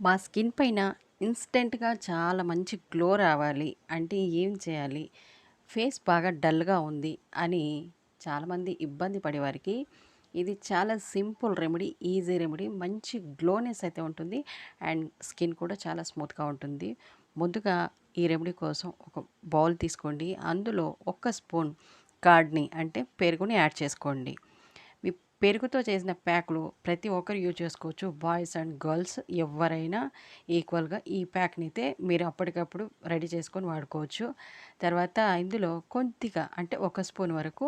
మా స్కిన్ పైన ఇన్స్టెంట్గా చాలా మంచి గ్లో రావాలి. అంటే ఏం చేయాలి? ఫేస్ బాగా డల్గా ఉంది అని చాలామంది ఇబ్బంది పడేవారికి ఇది చాలా సింపుల్ రెమెడీ ఈజీ రెమెడీ మంచి గ్లోనెస్ అయితే ఉంటుంది. అండ్ స్కిన్ కూడా చాలా స్మూత్గా ఉంటుంది. ముందుగా ఈ రెమెడీ కోసం ఒక బౌల్ తీసుకోండి. అందులో ఒక్క స్పూన్ కార్డ్ని అంటే పెరుగుని యాడ్ చేసుకోండి. పెరుగుతో చేసిన ప్యాక్లు ప్రతి ఒక్కరు యూజ్ చేసుకోవచ్చు. బాయ్స్ అండ్ గర్ల్స్ ఎవరైనా ఈక్వల్గా ఈ ప్యాక్ని అయితే మీరు అప్పటికప్పుడు రెడీ చేసుకొని వాడుకోవచ్చు. తర్వాత ఇందులో కొద్దిగా అంటే ఒక స్పూన్ వరకు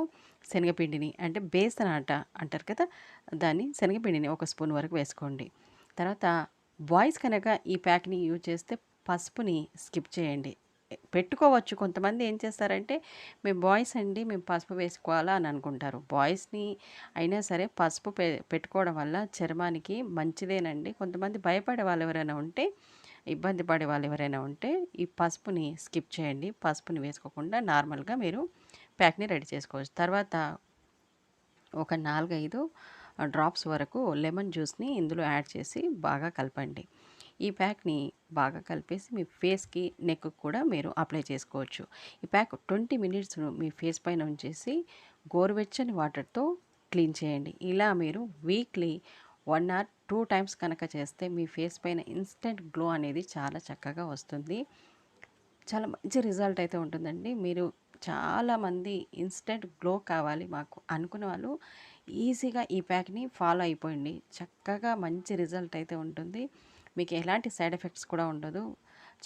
శనగపిండిని అంటే బేసన్ ఆట అంటారు కదా దాన్ని శనగపిండిని ఒక స్పూన్ వరకు వేసుకోండి. తర్వాత బాయ్స్ కనుక ఈ ప్యాక్ని యూజ్ చేస్తే పసుపుని స్కిప్ చేయండి. పెట్టుకోవచ్చు. కొంతమంది ఏం చేస్తారంటే మేము బాయ్స్ అండి మేము పసుపు వేసుకోవాలా? అని అనుకుంటారు. బాయ్స్ని అయినా సరే పసుపు పె పెట్టుకోవడం వల్ల చర్మానికి మంచిదేనండి. కొంతమంది భయపడే వాళ్ళు ఎవరైనా ఉంటే ఇబ్బంది పడే వాళ్ళు ఎవరైనా ఉంటే ఈ పసుపుని స్కిప్ చేయండి. పసుపుని వేసుకోకుండా నార్మల్గా మీరు ప్యాక్ని రెడీ చేసుకోవచ్చు. తర్వాత ఒక నాలుగైదు డ్రాప్స్ వరకు లెమన్ జ్యూస్ని ఇందులో యాడ్ చేసి బాగా కలపండి. ఈ ప్యాక్ని బాగా కలిపేసి మీ ఫేస్కి నెక్ కూడా మీరు అప్లై చేసుకోవచ్చు. ఈ ప్యాక్ ట్వంటీ మినిట్స్ మీ ఫేస్ పైన ఉంచేసి గోరువెచ్చని వాటర్తో క్లీన్ చేయండి. ఇలా మీరు weekly one or two times కనుక చేస్తే మీ ఫేస్ పైన ఇన్స్టెంట్ గ్లో అనేది చాలా చక్కగా వస్తుంది. చాలా మంచి రిజల్ట్ అయితే ఉంటుందండి. మీరు చాలామంది ఇన్స్టెంట్ గ్లో కావాలి మాకు అనుకున్న వాళ్ళు ఈజీగా ఈ ప్యాక్ని ఫాలో అయిపోయింది చక్కగా మంచి రిజల్ట్ అయితే ఉంటుంది. మీకు ఎలాంటి సైడ్ ఎఫెక్ట్స్ కూడా ఉండదు.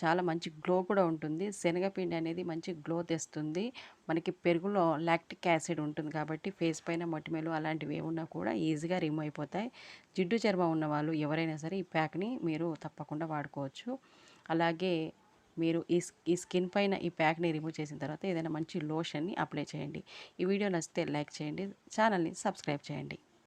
చాలా మంచి గ్లో కూడా ఉంటుంది. శనగపిండి అనేది మంచి గ్లో తెస్తుంది. మనకి పెరుగులో లాక్టిక్ యాసిడ్ ఉంటుంది కాబట్టి ఫేస్ పైన మొటిమలు అలాంటివి ఏమున్నా కూడా ఈజీగా రిమూవ్ అయిపోతాయి. జిడ్డు చర్మం ఉన్న వాళ్ళు ఎవరైనా సరే ఈ ప్యాక్ని మీరు తప్పకుండా వాడుకోవచ్చు. అలాగే మీరు ఈ ఈ స్కిన్ పైన ఈ ప్యాక్ని రిమూవ్ చేసిన తర్వాత ఏదైనా మంచి లోషన్ని అప్లై చేయండి. ఈ వీడియో నచ్చితే లైక్ చేయండి. ఛానల్ని సబ్స్క్రైబ్ చేయండి.